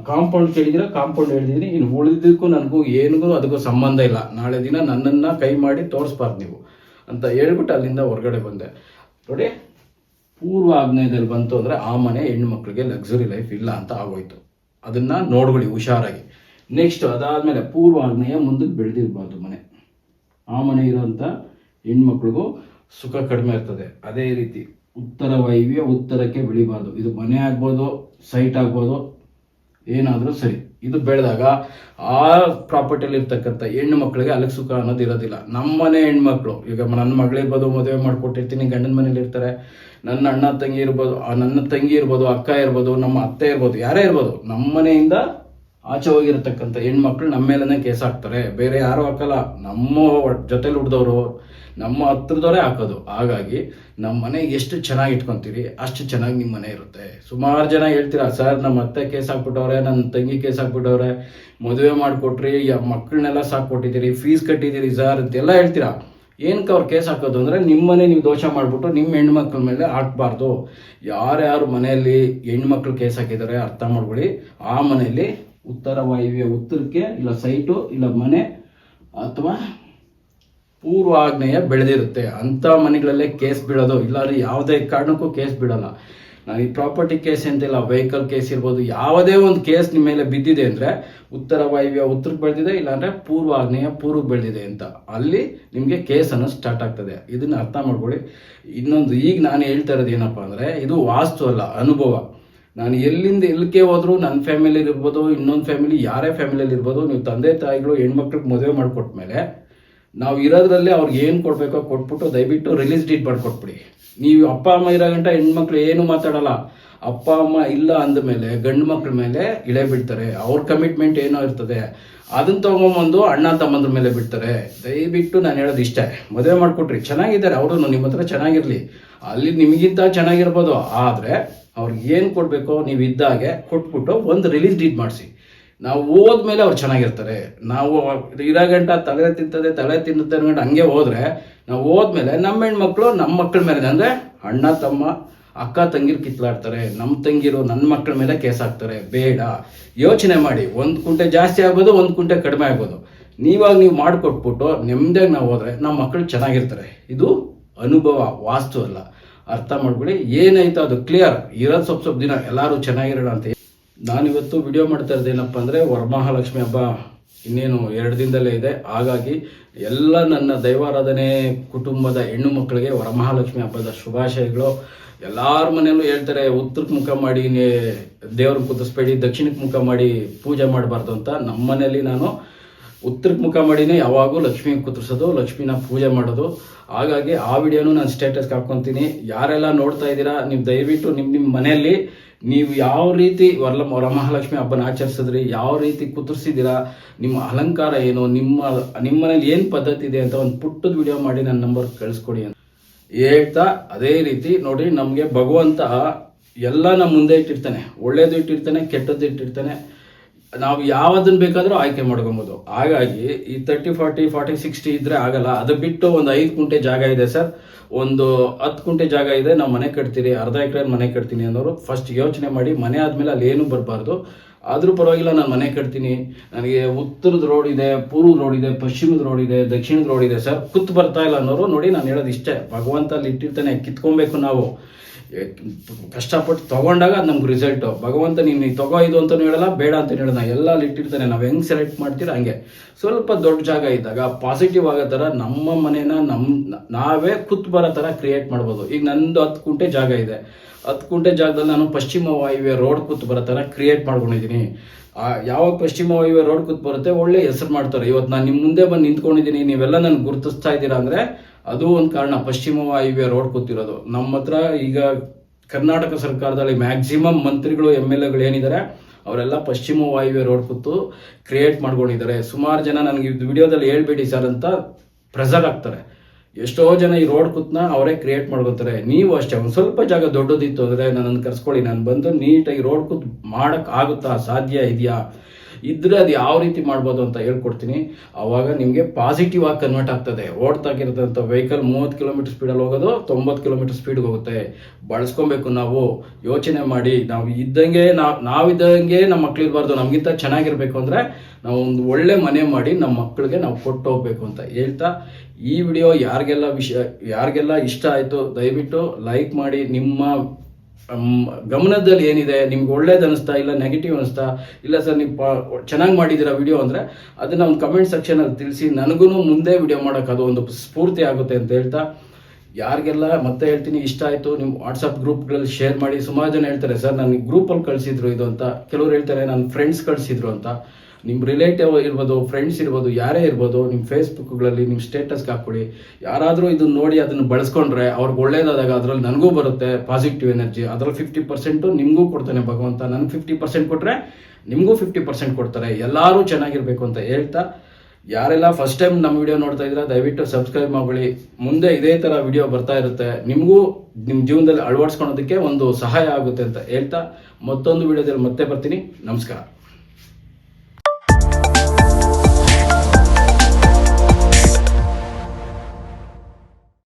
ಕಾಂಪೌಂಡ್ ಕೇಳಿದಿರ ಕಾಂಪೌಂಡ್ ಹೇಳಿದ್ದೀನಿ ಇನ್ನು ಉಳಿದಿದ್ದಕ್ಕೂ ನನಗೂ ಏನಿಗೂ ಅದಕ್ಕೂ ಸಂಬಂಧ ಇಲ್ಲ. ನಾಳೆ ದಿನ ನನ್ನನ್ನು ಕೈ ಮಾಡಿ ತೋರಿಸ್ಬಾರ್ದು ನೀವು ಅಂತ ಹೇಳ್ಬಿಟ್ಟು ಅಲ್ಲಿಂದ ಹೊರಗಡೆ ಬಂದೆ. ನೋಡಿ, ಪೂರ್ವ ಆಗ್ನೇಯದಲ್ಲಿ ಬಂತು ಅಂದರೆ ಆ ಮನೆ ಹೆಣ್ಮಕ್ಳಿಗೆ ಲಕ್ಸುರಿ ಲೈಫ್ ಇಲ್ಲ ಅಂತ ಆಗೋಯ್ತು. ಅದನ್ನು ನೋಡ್ಕೊಳ್ಳಿ ಹುಷಾರಾಗಿ. ನೆಕ್ಸ್ಟ್ ಅದಾದಮೇಲೆ ಪೂರ್ವ ಆಗ್ನೇಯ ಮುಂದಕ್ಕೆ ಬೆಳೆದಿರ್ಬಾರ್ದು ಮನೆ. ಆ ಮನೆ ಇರೋಂಥ ಹೆಣ್ಮಕ್ಳಿಗೂ ಸುಖ ಕಡಿಮೆ ಇರ್ತದೆ ಅದೇ ರೀತಿ ಉತ್ತರ ವಾಯುವ್ಯ ಉತ್ತರಕ್ಕೆ ಬೆಳಿಬಾರ್ದು. ಇದು ಮನೆ ಆಗ್ಬೋದು ಸೈಟ್ ಆಗ್ಬೋದು ಏನಾದರೂ ಸರಿ. ಇದು ಬೆಳೆದಾಗ ಆ ಪ್ರಾಪರ್ಟಿಯಲ್ಲಿ ಇರ್ತಕ್ಕಂಥ ಹೆಣ್ಣು ಮಕ್ಕಳಿಗೆ ಅಲ್ಲಿಗೆ ಸುಖ ಅನ್ನೋದು ಇರೋದಿಲ್ಲ. ನಮ್ಮನೆ ಹೆಣ್ಮಕ್ಳು, ಈಗ ನನ್ನ ಮಗಳಿರ್ಬೋದು ಮದುವೆ ಮಾಡಿಕೊಟ್ಟಿರ್ತೀನಿ, ಗಂಡನ ಮನೇಲಿ ಇರ್ತಾರೆ. ನನ್ನ ಅಣ್ಣ, ತಂಗಿ ಇರ್ಬೋದು ನನ್ನ ತಂಗಿ ಇರ್ಬೋದು, ಅಕ್ಕ ಇರ್ಬೋದು, ನಮ್ಮ ಅತ್ತೆ ಇರ್ಬೋದು, ಯಾರೇ ಇರ್ಬೋದು, ನಮ್ಮ ಮನೆಯಿಂದ ಆಚೆ ಹೋಗಿರತಕ್ಕಂಥ ಹೆಣ್ಮಕ್ಳು ನಮ್ಮ ಮೇಲೇ ಕೇಸ್ ಹಾಕ್ತಾರೆ. ಬೇರೆ ಯಾರು ಹಾಕಲ್ಲ. ನಮ್ಮ ಜೊತೆಲಿ ಹುಡ್ದವರು, ನಮ್ಮ ಹತ್ರದವರೇ ಹಾಕೋದು. ಹಾಗಾಗಿ ನಮ್ಮ ಮನೆ ಎಷ್ಟು ಚೆನ್ನಾಗಿ ಇಟ್ಕೊಂತೀರಿ, ಅಷ್ಟು ಚೆನ್ನಾಗಿ ನಿಮ್ಮ ಮನೆ ಇರುತ್ತೆ. ಸುಮಾರು ಜನ ಹೇಳ್ತೀರಾ, ಸರ್ ನಮ್ಮ ಅತ್ತೆ ಕೇಸ್ ಹಾಕ್ಬಿಟ್ಟವ್ರೆ ನನ್ನ ತಂಗಿ ಕೇಸ್ ಹಾಕ್ಬಿಟ್ಟವ್ರೆ, ಮದುವೆ ಮಾಡಿಕೊಟ್ರಿ ಮಕ್ಕಳನ್ನೆಲ್ಲ ಸಾಕ್ಕೊಟ್ಟಿದ್ದೀರಿ ಫೀಸ್ ಕಟ್ಟಿದ್ದೀರಿ, ಸರ್, ಅಂತೆಲ್ಲ ಹೇಳ್ತೀರಾ. ಏನಕ್ಕೆ ಅವ್ರು ಕೇಸ್ ಹಾಕೋದು ಅಂದರೆ ನಿಮ್ಮನೆ ನೀವು ದೋಷ ಮಾಡಿಬಿಟ್ಟು ನಿಮ್ಮ ಹೆಣ್ಮಕ್ಳ ಮೇಲೆ ಹಾಕ್ಬಾರ್ದು. ಯಾರ್ಯಾರು ಮನೆಯಲ್ಲಿ ಹೆಣ್ಮಕ್ಳು ಕೇಸ್ ಹಾಕಿದ್ದಾರೆ, ಅರ್ಥ ಮಾಡ್ಕೊಳ್ಳಿ. ಆ ಮನೆಯಲ್ಲಿ ಉತ್ತರ ವಾಯುವ್ಯ ಉತ್ತರಕ್ಕೆ, ಇಲ್ಲ ಸೈಟು, ಇಲ್ಲ ಮನೆ, ಅಥವಾ ಪೂರ್ವ ಆಗ್ನೇಯ ಬೆಳೆದಿರುತ್ತೆ. ಅಂಥ ಮನೆಗಳಲ್ಲೇ ಕೇಸ್ ಬೀಳೋದು. ಇಲ್ಲಾಂದ್ರೆ ಯಾವುದೇ ಕಾರಣಕ್ಕೂ ಕೇಸ್ ಬಿಡಲ್ಲ ನಾನು ಈ ಪ್ರಾಪರ್ಟಿ ಕೇಸ್ ಅಂತಿಲ್ಲ ವೆಹಿಕಲ್ ಕೇಸ್ ಇರ್ಬೋದು. ಯಾವುದೇ ಒಂದು ಕೇಸ್ ನಿಮ್ಮ ಮೇಲೆ ಬಿದ್ದಿದೆ ಅಂದರೆ ಉತ್ತರ ವಾಯುವ್ಯ ಉತ್ತರಕ್ಕೆ ಬೆಳೆದಿದೆ, ಇಲ್ಲಾಂದರೆ ಪೂರ್ವ ಆಗ್ನೇಯ ಪೂರ್ವಕ್ಕೆ ಬೆಳೆದಿದೆ ಅಂತ. ಅಲ್ಲಿ ನಿಮಗೆ ಕೇಸ್ ಅನ್ನೋದು ಸ್ಟಾರ್ಟ್ ಆಗ್ತದೆ. ಇದನ್ನು ಅರ್ಥ ಮಾಡ್ಕೊಳ್ಳಿ. ಇನ್ನೊಂದು, ಈಗ ನಾನು ಹೇಳ್ತಾ ಇರೋದು ಏನಪ್ಪ ಅಂದರೆ, ಇದು ವಾಸ್ತು ಅಲ್ಲ, ಅನುಭವ. ನಾನು ಎಲ್ಲಿಂದ ಎಲ್ಲಿಗೆ ಹೋದರೂ ನನ್ನ ಫ್ಯಾಮಿಲಿ ಇರ್ಬೋದು, ಇನ್ನೊಂದು ಫ್ಯಾಮಿಲಿ ಯಾರೇ ಫ್ಯಾಮಿಲಿಯಲ್ಲಿ ಇರ್ಬೋದು, ನೀವು ತಂದೆ, ತಾಯಿಗಳು, ಹೆಣ್ಮಕ್ಳಿಗೆ ಮದುವೆ ಮಾಡಿಕೊಟ್ಮೇಲೆ ನಾವು ಇರೋದ್ರಲ್ಲಿ ಅವ್ರಿಗೆ ಏನು ಕೊಡಬೇಕೋ ಕೊಟ್ಬಿಟ್ಟು ದಯವಿಟ್ಟು ರಿಲೀಸ್ ಡೀಟ್ ಮಾಡಿಕೊಟ್ಬಿಡಿ. ನೀವು ಅಪ್ಪ, ಅಮ್ಮ ಇರೋ ಗಂಟ ಹೆಣ್ಮಕ್ಳು ಏನು ಮಾತಾಡಲ್ಲ, ಅಪ್ಪ, ಅಮ್ಮ ಇಲ್ಲ ಅಂದಮೇಲೆ ಗಂಡು ಮಕ್ಳ ಮೇಲೆ ಇಳೆ ಬಿಡ್ತಾರೆ ಅವ್ರ ಕಮಿಟ್ಮೆಂಟ್ ಏನೋ ಇರ್ತದೆ ಅದನ್ನ ತೊಗೊಂಬಂದು ಅಣ್ಣ, ತಮ್ಮಂದ್ರ ಮೇಲೆ ಬಿಡ್ತಾರೆ ದಯವಿಟ್ಟು ನಾನು ಹೇಳೋದು ಇಷ್ಟ. ಮದುವೆ ಮಾಡಿಕೊಟ್ರಿ. ಚೆನ್ನಾಗಿದ್ದಾರೆ ಅವರು ನಿಮ್ಮ ಹತ್ರ ಚೆನ್ನಾಗಿರಲಿ. ಅಲ್ಲಿ ನಿಮಗಿಂತ ಚೆನ್ನಾಗಿರ್ಬೋದು. ಆದರೆ ಅವ್ರಿಗೆ ಏನು ಕೊಡಬೇಕೋ ನೀವು ಇದ್ದಾಗೆ ಕೊಟ್ಬಿಟ್ಟು ಒಂದು ರಿಲೀಸ್ ಡೀಟ್ ಮಾಡಿಸಿ. ನಾವು ಹೋದ್ಮೇಲೆ ಅವ್ರು ಚೆನ್ನಾಗಿರ್ತಾರೆ. ನಾವು ಇರೋ ಗಂಟ ತಲೆ ತಿಂತದೆ ತಲೆ ತಿನ್ನುತ್ತೆ ಅನ್ಕೊಂಡು ಹಂಗೆ ಹೋದ್ರೆ ನಾವು ಹೋದ್ಮೇಲೆ ನಮ್ಮ ಹೆಣ್ಮಕ್ಳು ನಮ್ಮ ಮಕ್ಕಳ ಮೇಲೆ ಅಂದರೆ ಅಣ್ಣ, ತಮ್ಮ, ಅಕ್ಕ, ತಂಗಿರು ಕಿತ್ಲಾಡ್ತಾರೆ. ನಮ್ಮ ತಂಗಿರು ನನ್ನ ಮಕ್ಕಳ ಮೇಲೆ ಕೇಸ್ ಹಾಕ್ತಾರೆ. ಬೇಡ. ಯೋಚನೆ ಮಾಡಿ. ಒಂದು ಕುಂಟೆ ಜಾಸ್ತಿ ಆಗ್ಬೋದು ಒಂದು ಕುಂಟೆ ಕಡಿಮೆ ಆಗ್ಬೋದು ನೀವಾಗ ನೀವು ಮಾಡಿಕೊಟ್ಬಿಟ್ಟು ನೆಮ್ಮದಿಯಾಗಿ ನಾವು ಹೋದ್ರೆ ನಮ್ಮ ಮಕ್ಕಳು ಚೆನ್ನಾಗಿರ್ತಾರೆ. ಇದು ಅನುಭವ, ವಾಸ್ತು ಅಲ್ಲ. ಅರ್ಥ ಮಾಡ್ಕೊಳ್ಳಿ. ಏನಾಯ್ತು ಅದು ಕ್ಲಿಯರ್ ಇರೋದು ಸ್ವಲ್ಪ ಸ್ವಲ್ಪ ದಿನ ಎಲ್ಲರೂ ಚೆನ್ನಾಗಿರೋಣ ಅಂತ. ನಾನಿವತ್ತು ವಿಡಿಯೋ ಮಾಡ್ತಾ ಇರೋದು ಏನಪ್ಪ ಅಂದರೆ ವರಮಹಾಲಕ್ಷ್ಮಿ ಹಬ್ಬ ಇನ್ನೇನು ಎರಡು ದಿನದಲ್ಲೇ ಇದೆ. ಹಾಗಾಗಿ ಎಲ್ಲ ನನ್ನ ದೈವಾರಾಧನೆ ಕುಟುಂಬದ ಹೆಣ್ಣು ಮಕ್ಕಳಿಗೆ ವರಮಹಾಲಕ್ಷ್ಮಿ ಹಬ್ಬದ ಶುಭಾಶಯಗಳು. ಎಲ್ಲಾರ ಮನೆಯಲ್ಲೂ ಹೇಳ್ತಾರೆ, ಉತ್ತರಕ್ಕೆ ಮುಖ ಮಾಡಿ ದೇವ್ರನ್ನ ಕುದಿಸ್ಬೇಡಿ, ದಕ್ಷಿಣಕ್ಕೆ ಮುಖ ಮಾಡಿ ಪೂಜೆ ಮಾಡಬಾರ್ದು ಅಂತ. ನಮ್ಮ ಮನೆಯಲ್ಲಿ ನಾನು ಉತ್ತರಕ್ಕೆ ಮುಖ ಮಾಡಿನೇ ಯಾವಾಗೂ ಲಕ್ಷ್ಮಿ ಕುದುರ್ಸೋದು ಲಕ್ಷ್ಮಿನ ಪೂಜೆ ಮಾಡೋದು. ಹಾಗಾಗಿ ಆ ವಿಡಿಯೋನು ನಾನು ಸ್ಟೇಟಸ್ಗೆ ಹಾಕ್ಕೊತೀನಿ ಯಾರೆಲ್ಲ ನೋಡ್ತಾ ಇದ್ದೀರಾ, ನೀವು ದಯವಿಟ್ಟು ನಿಮ್ಮ ನಿಮ್ಮ ಮನೆಯಲ್ಲಿ ನೀವು ಯಾವ ರೀತಿ ವರಲ ವರಮಹಾಲಕ್ಷ್ಮಿ ಹಬ್ಬನ ಆಚರಿಸಿದ್ರಿ, ಯಾವ ರೀತಿ ಕುತ್ತರಿಸಿದ್ದೀರಾ ನಿಮ್ಮ ಅಲಂಕಾರ ಏನು, ನಿಮ್ಮ ನಿಮ್ಮ ಮನೇಲಿ ಏನು ಪದ್ಧತಿ ಇದೆ ಅಂತ ಒಂದು ಪುಟ್ಟದ ವಿಡಿಯೋ ಮಾಡಿ ನನ್ನ ನಂಬರ್ ಕಳಿಸ್ಕೊಡಿ ಅಂತ ಹೇಳ್ತಾ ಅದೇ ರೀತಿ ನೋಡಿ ನಮಗೆ ಭಗವಂತ ಎಲ್ಲ ನಮ್ಮ ಮುಂದೆ ಇಟ್ಟಿರ್ತಾನೆ. ಒಳ್ಳೇದು ಇಟ್ಟಿರ್ತಾನೆ, ಕೆಟ್ಟದ್ದು ಇಟ್ಟಿರ್ತಾನೆ. ನಾವು ಯಾವ್ದನ್ನ ಬೇಕಾದರೂ ಆಯ್ಕೆ ಮಾಡ್ಕೊಬೋದು. ಹಾಗಾಗಿ ಈ ತರ್ಟಿ ಫಾರ್ಟಿ ಫಾರ್ಟಿ ಸಿಕ್ಸ್ಟಿ ಇದ್ರೆ ಆಗಲ್ಲ. ಅದು ಬಿಟ್ಟು ಒಂದು ಐದು ಕುಂಟೆ ಜಾಗ ಇದೆ ಸರ್. ಒಂದು ಹತ್ತು ಕುಂಟೆ ಜಾಗ ಇದೆ, ನಾವು ಮನೆ ಕಟ್ತೀರಿ, ಅರ್ಧ ಎಕರೆ ಮನೆ ಕಟ್ತೀನಿ ಅನ್ನೋರು ಫಸ್ಟ್ ಯೋಚನೆ ಮಾಡಿ, ಮನೆ ಆದಮೇಲೆ ಅಲ್ಲಿ ಏನೂ ಬರಬಾರ್ದು. ಆದರೂ ಪರವಾಗಿಲ್ಲ, ನಾನು ಮನೆ ಕಟ್ತೀನಿ. ನನಗೆ ಉತ್ತರದ ರೋಡ್ ಇದೆ, ಪೂರ್ವದ ರೋಡ್ ಇದೆ, ಪಶ್ಚಿಮದ ರೋಡ್ ಇದೆ, ದಕ್ಷಿಣದ ರೋಡ್ ಇದೆ ಸರ್. ಕುತ್ತು ಬರ್ತಾ ಇಲ್ಲ ಅನ್ನೋರು ನೋಡಿ, ನಾನು ಹೇಳೋದು ಇಷ್ಟೇ. ಭಗವಂತ ಅಲ್ಲಿ ಇಟ್ಟಿರ್ತಾನೆ, ಕಿತ್ಕೊಬೇಕು ನಾವು. ಕಷ್ಟಪಟ್ಟು ತಗೊಂಡಾಗ ಅದು ನಮ್ಗೆ ರಿಸಲ್ಟು ಭಗವಂತ ನೀನು ತಗೋ ಇದು ಅಂತಲೂ ಹೇಳಲ್ಲ, ಬೇಡ ಅಂತ ಹೇಳಲ್ಲ. ಎಲ್ಲ ಇಟ್ಟಿರ್ತಾನೆ ನಾವು ಹೆಂಗೆ ಸೆಲೆಕ್ಟ್ ಮಾಡ್ತೀರ ಹಂಗೆ. ಸ್ವಲ್ಪ ದೊಡ್ಡ ಜಾಗ ಇದ್ದಾಗ ಪಾಸಿಟಿವ್ ಆಗೋ ಥರ ನಮ್ಮ ಮನೇನ ನಮ್ಮ ನಾವೇ ಕುತ್ ಬರೋ ಥರ ಕ್ರಿಯೇಟ್ ಮಾಡ್ಬೋದು. ಈಗ ನಂದು ಹತ್ತು ಕುಂಟೆ ಜಾಗ ಇದೆ. ಹತ್ತು ಕುಂಟೆ ಜಾಗದಲ್ಲಿ ನಾನು ಪಶ್ಚಿಮ ವಾಯುವ್ಯ ರೋಡ್ ಕೂತ್ ಬರೋ ಥರ ಕ್ರಿಯೇಟ್ ಮಾಡ್ಕೊಂಡಿದ್ದೀನಿ ಯಾವಾಗ ಪಶ್ಚಿಮ ವಾಯುವ್ಯ ರೋಡ್ ಕೂತ್ ಬರುತ್ತೆ, ಒಳ್ಳೆ ಹೆಸರು ಮಾಡ್ತಾರೆ. ಇವತ್ತು ನಾನು ನಿಮ್ಮ ಮುಂದೆ ಬಂದು ನಿಂತ್ಕೊಂಡಿದ್ದೀನಿ ನೀವೆಲ್ಲ ನನಗೆ ಗುರುತಿಸ್ತಾ ಇದ್ದೀರಾ ಅಂದರೆ ಅದು ಒಂದು ಕಾರಣ, ಪಶ್ಚಿಮ ವಾಯುವ್ಯ ರೋಡ್ ಕೂತಿರೋದು ನಮ್ಮ ಹತ್ರ ಈಗ ಕರ್ನಾಟಕ ಸರ್ಕಾರದಲ್ಲಿ ಮ್ಯಾಕ್ಸಿಮಮ್ ಮಂತ್ರಿಗಳು ಎಂ ಎಲ್ ಎಗಳು ಏನಿದ್ದಾರೆ ಅವರೆಲ್ಲ ಪಶ್ಚಿಮ ವಾಯುವ್ಯ ರೋಡ್ ಕೂತು ಕ್ರಿಯೇಟ್ ಮಾಡ್ಕೊಂಡಿದ್ದಾರೆ. ಸುಮಾರು ಜನ ನನಗೆ ಇದು ವಿಡಿಯೋದಲ್ಲಿ ಹೇಳ್ಬೇಡಿ ಸರ್ ಅಂತ ಪ್ರೆಸರ್ ಆಗ್ತಾರೆ ಎಷ್ಟೋ ಜನ ಈ ರೋಡ್ ಕೂತ್ನ ಅವರೇ ಕ್ರಿಯೇಟ್ ಮಾಡ್ಕೊತಾರೆ. ನೀವು ಅಷ್ಟೇ, ಒಂದು ಸ್ವಲ್ಪ ಜಾಗ ದೊಡ್ಡದಿತ್ತು ಅಂದರೆ ನನ್ನನ್ನು ಕರ್ಸ್ಕೊಳ್ಳಿ. ನಾನು ಬಂದು ನೀಟಾಗಿ ರೋಡ್ ಕೂತ್ ಮಾಡೋಕ್ಕಾಗುತ್ತಾ ಸಾಧ್ಯ ಇದೆಯಾ? ಇದ್ರೆ ಅದು ಯಾವ ರೀತಿ ಮಾಡ್ಬೋದು ಅಂತ ಹೇಳ್ಕೊಡ್ತೀನಿ. ಅವಾಗ ನಿಮಗೆ ಪಾಸಿಟಿವ್ ಆಗಿ ಕನ್ವರ್ಟ್ ಆಗ್ತದೆ. ಓಡ್ತಾಗಿರೋದಂಥ ವೆಹಿಕಲ್ ಮೂವತ್ತು ಕಿಲೋಮೀಟರ್ ಸ್ಪೀಡಲ್ಲಿ ಹೋಗೋದು, ತೊಂಬತ್ತು ಕಿಲೋಮೀಟರ್ ಸ್ಪೀಡ್ಗೆ ಹೋಗುತ್ತೆ. ಬಳಸ್ಕೊಬೇಕು ನಾವು. ಯೋಚನೆ ಮಾಡಿ. ನಾವು ಇದ್ದಂಗೆ ನಾವು ನಾವಿದ್ದಂಗೆ ನಮ್ಮ ಮಕ್ಳಿರಬಾರ್ದು ನಮಗಿಂತ ಚೆನ್ನಾಗಿರ್ಬೇಕು ಅಂದರೆ ನಾವು ಒಂದು ಒಳ್ಳೆ ಮನೆ ಮಾಡಿ ನಮ್ಮ ಮಕ್ಕಳಿಗೆ ನಾವು ಕೊಟ್ಟು ಹೋಗ್ಬೇಕು ಅಂತ ಹೇಳ್ತಾ ಈ ವಿಡಿಯೋ ಯಾರಿಗೆಲ್ಲ ವಿಷಯ ಯಾರಿಗೆಲ್ಲ ಇಷ್ಟ ಆಯಿತು ದಯವಿಟ್ಟು ಲೈಕ್ ಮಾಡಿ. ನಿಮ್ಮ ಗಮನದಲ್ಲಿ ಏನಿದೆ? ನಿಮ್ಗೆ ಒಳ್ಳೇದು ಅನಿಸ್ತಾ ಇಲ್ಲ ನೆಗೆಟಿವ್ ಅನಿಸ್ತಾ, ಇಲ್ಲ ಸರ್, ನೀವು ಚೆನ್ನಾಗಿ ಮಾಡಿದ್ದೀರಾ ವಿಡಿಯೋ ಅಂದರೆ, ಅದನ್ನು ಒಂದು ಕಮೆಂಟ್ ಸೆಕ್ಷನಲ್ಲಿ ತಿಳಿಸಿ ನನಗೂ ಮುಂದೆ ವಿಡಿಯೋ ಮಾಡೋಕೆ ಅದು ಒಂದು ಸ್ಫೂರ್ತಿ ಆಗುತ್ತೆ ಅಂತ ಹೇಳ್ತಾ, ಯಾರಿಗೆಲ್ಲ ಮತ್ತೆ ಹೇಳ್ತೀನಿ, ಇಷ್ಟ ಆಯಿತು ನಿಮ್ಮ ವಾಟ್ಸಪ್ ಗ್ರೂಪ್ಗಳಲ್ಲಿ ಶೇರ್ ಮಾಡಿ, ಸುಮಾರು ಜನ ಹೇಳ್ತಾರೆ, ಸರ್, ನನಗೆ ಗ್ರೂಪಲ್ಲಿ ಕಳಿಸಿದ್ರು ಇದು ಅಂತ. ಕೆಲವರು ಹೇಳ್ತಾರೆ ನನ್ನ ಫ್ರೆಂಡ್ಸ್ ಕಳಿಸಿದ್ರು ಅಂತ. ನಿಮ್ಮ ರಿಲೇಟಿವ್ ಇರ್ಬೋದು ಫ್ರೆಂಡ್ಸ್ ಇರ್ಬೋದು, ಯಾರೇ ಇರ್ಬೋದು ನಿಮ್ಮ ಫೇಸ್ಬುಕ್ಗಳಲ್ಲಿ ನಿಮ್ಮ ಸ್ಟೇಟಸ್ಗೆ ಹಾಕ್ಕೊಡಿ. ಯಾರಾದರೂ ಇದನ್ನ ನೋಡಿ ಅದನ್ನು ಬಳಸ್ಕೊಂಡ್ರೆ ಅವ್ರಿಗೆ ಒಳ್ಳೇದಾದಾಗ ಅದರಲ್ಲಿ ನನಗೂ ಬರುತ್ತೆ ಪಾಸಿಟಿವ್ ಎನರ್ಜಿ ಅದರಲ್ಲಿ ಫಿಫ್ಟಿ ಪರ್ಸೆಂಟು ನಿಮಗೂ ಕೊಡ್ತಾನೆ ಭಗವಂತ. ನನಗೆ ಫಿಫ್ಟಿ ಪರ್ಸೆಂಟ್ ಕೊಟ್ಟರೆ ನಿಮಗೂ ಫಿಫ್ಟಿ ಪರ್ಸೆಂಟ್ ಕೊಡ್ತಾರೆ. ಎಲ್ಲರೂ ಚೆನ್ನಾಗಿರ್ಬೇಕು ಅಂತ ಹೇಳ್ತಾ, ಯಾರೆಲ್ಲ ಫಸ್ಟ್ ಟೈಮ್ ನಮ್ಮ ವಿಡಿಯೋ ನೋಡ್ತಾ ಇದ್ರೆ ದಯವಿಟ್ಟು ಸಬ್ಸ್ಕ್ರೈಬ್ ಮಾಡ್ಕೊಳ್ಳಿ. ಮುಂದೆ ಇದೇ ಥರ ವಿಡಿಯೋ ಬರ್ತಾ ಇರುತ್ತೆ. ನಿಮಗೂ ನಿಮ್ಮ ಜೀವನದಲ್ಲಿ ಅಳವಡಿಸ್ಕೊಳೋದಕ್ಕೆ ಒಂದು ಸಹಾಯ ಆಗುತ್ತೆ ಅಂತ ಹೇಳ್ತಾ, ಮತ್ತೊಂದು ವಿಡಿಯೋದಲ್ಲಿ ಮತ್ತೆ ಬರ್ತೀನಿ. ನಮಸ್ಕಾರ.